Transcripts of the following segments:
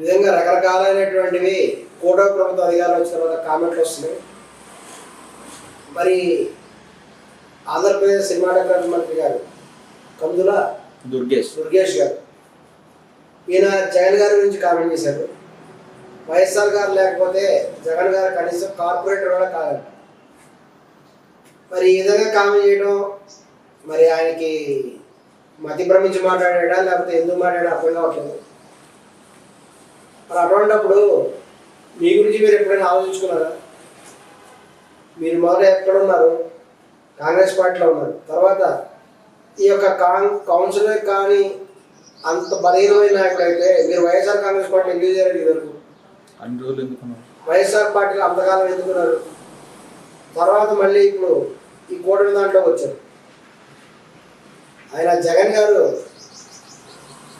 విధంగా రకరకాలైనటువంటివి కూటమి ప్రభుత్వ అధికారులు వచ్చిన తర్వాత కామెంట్లు వస్తున్నాయి. మరి ఆంధ్రప్రదేశ్ సినిమాటోగ్రఫీ మంత్రి గారు కందుల దుర్గేష్. దుర్గేష్ గారు ఈయన జగన్ గారి గురించి కామెంట్ చేశారు. వైఎస్ఆర్ గారు లేకపోతే జగన్ గారు కనీసం కార్పొరేటర్ కూడా కాదు మరి ఈ విధంగా కామెంట్ చేయడం మరి ఆయనకి మతి భ్రమించి మాట్లాడాడా లేకపోతే ఎందుకు మాట్లాడా అర్థం కావట్లేదు. మరి అటువంటిప్పుడు మీ గురించి మీరు ఎప్పుడైనా ఆలోచించుకున్నారా? మీరు మొదట ఎక్కడ ఉన్నారు? కాంగ్రెస్ పార్టీలో ఉన్నారు. తర్వాత ఈ యొక్క కాన్ కౌన్సిలర్ కానీ అంత బలహీనమైన నాయకుడు అయితే మీరు వైఎస్ఆర్ కాంగ్రెస్ పార్టీ ఎందుకు చేయాలి ఇదివరకు? అన్ని రోజులు ఎందుకున్నావు వైఎస్ఆర్ పార్టీలో అంతకాలం ఎందుకున్నారు? తర్వాత మళ్ళీ ఇప్పుడు ఈ కూటమి దాంట్లోకి వచ్చారు. ఆయన జగన్ గారు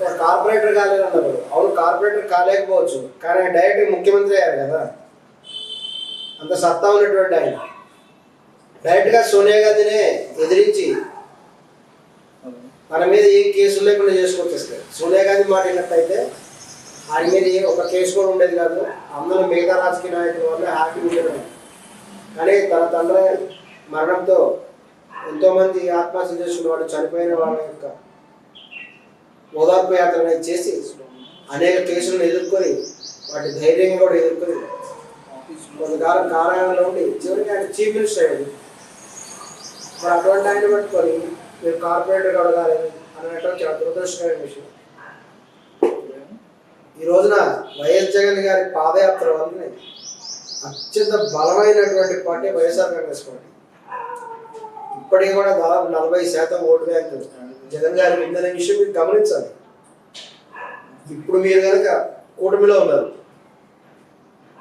కార్పొరేటర్ కాలేదన్నారు. అవును కార్పొరేటర్ కాలేకపోవచ్చు. కానీ ఆయన డైరెక్ట్ ముఖ్యమంత్రి అయ్యారు కదా. అంత సత్తా ఉన్నటువంటి ఆయన. డైరెక్ట్గా సోనియా గాంధీనే ఎదిరించి మన మీద ఏ కేసులు లేకుండా చేసుకొచ్చేస్తారు సోనియా గాంధీ మాట్లాడినట్టయితే ఆయన మీద ఏ ఒక కేసు కూడా ఉండేది కాదు. అందరూ మిగతా రాజకీయ నాయకుల వల్ల హ్యాపీ ఉండేది కానీ తన తండ్రి మరణంతో ఎంతోమంది ఆత్మహత్య చేసుకున్న వాళ్ళు చనిపోయిన వాళ్ళ యొక్క ఓదార్పు యాత్ర అనేది చేసి అనేక కేసులను ఎదుర్కొని వాటి ధైర్యంగా కూడా ఎదుర్కొని కొంతకాలం కారాగారంలో ఉండి చివరికి ఆయన చీఫ్ మినిస్టర్ అయ్యాడు. మరి అటువంటి ఆయన పట్టుకొని మీరు కార్పొరేటర్ అడగాలి అనేటువంటి చాలా దురదృష్టమైన విషయం. ఈ రోజున వైఎస్ జగన్ గారి పాదయాత్ర వల్లనే అత్యంత బలమైనటువంటి పార్టీ వైఎస్ఆర్ కాంగ్రెస్ పార్టీ. ఇప్పటికీ కూడా దాదాపు నలభై శాతం ఓటు బ్యాంక్ జగన్ గారు ఉందనే విషయం మీరు గమనించాలి. ఇప్పుడు మీరు కనుక కూటమిలో ఉన్నారు.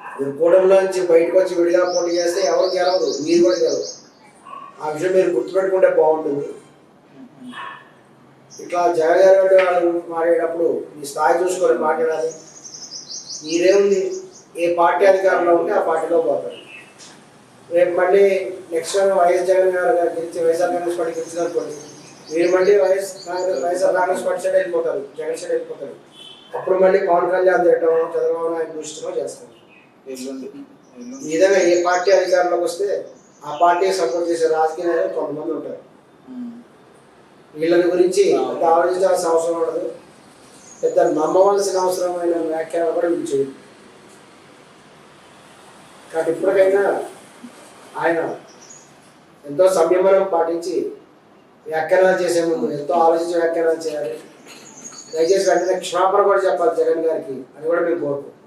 మీరు కూటమిలో నుంచి బయటకు వచ్చి విడిగా పోటీ చేస్తే ఎవరు గెలవదు మీరు కూడా గెలవదు ఆ విషయం మీరు గుర్తుపెట్టుకుంటే బాగుంటుంది. ఇట్లా జగన్ గారు వాళ్ళు మాట్లాడేటప్పుడు మీ స్థాయి చూసుకొని మాట్లాడాలి మీరేముంది? ఏ పార్టీ అధికారంలో ఉంటే ఆ పార్టీలో పోతారు. రేపు మళ్ళీ నెక్స్ట్ వైఎస్ జగన్ గారు గారు గెలిచి వైఎస్ఆర్ కాంగ్రెస్ పార్టీ గెలిచింది మీరు మళ్ళీ వైఎస్ వైఎస్ఆర్ కాంగ్రెస్ పార్టీ సైడ్ వెళ్ళిపోతారు. జగన్ సైడ్ వెళ్ళిపోతారు. అప్పుడు మళ్ళీ పవన్ కళ్యాణ్ తిట్టడం చంద్రబాబు నాయుడు దృష్టిలో చేస్తారు. ఈ విధంగా ఏ పార్టీ అధికారంలోకి వస్తే ఆ పార్టీకి సపోర్ట్ చేసే రాజకీయ నాయకులు కొంతమంది ఉంటారు. వీళ్ళని గురించి ఆలోచించాల్సిన అవసరం ఉండదు. పెద్ద నమ్మవలసిన అవసరమైన వ్యాఖ్యలు కూడా వీళ్ళు చేయరు. కాబట్టి ఇప్పటికైనా ఆయన ఎంతో సంయమనం పాటించి వ్యాఖ్యానాలు చేసే ముందు ఎంతో ఆలోచించి వ్యాఖ్యానాలు చేయాలి. దయచేసి వెంటనే క్షమాపణ కూడా చెప్పాలి జగన్ గారికి. అని కూడా మేము కోరుకుంటున్నాం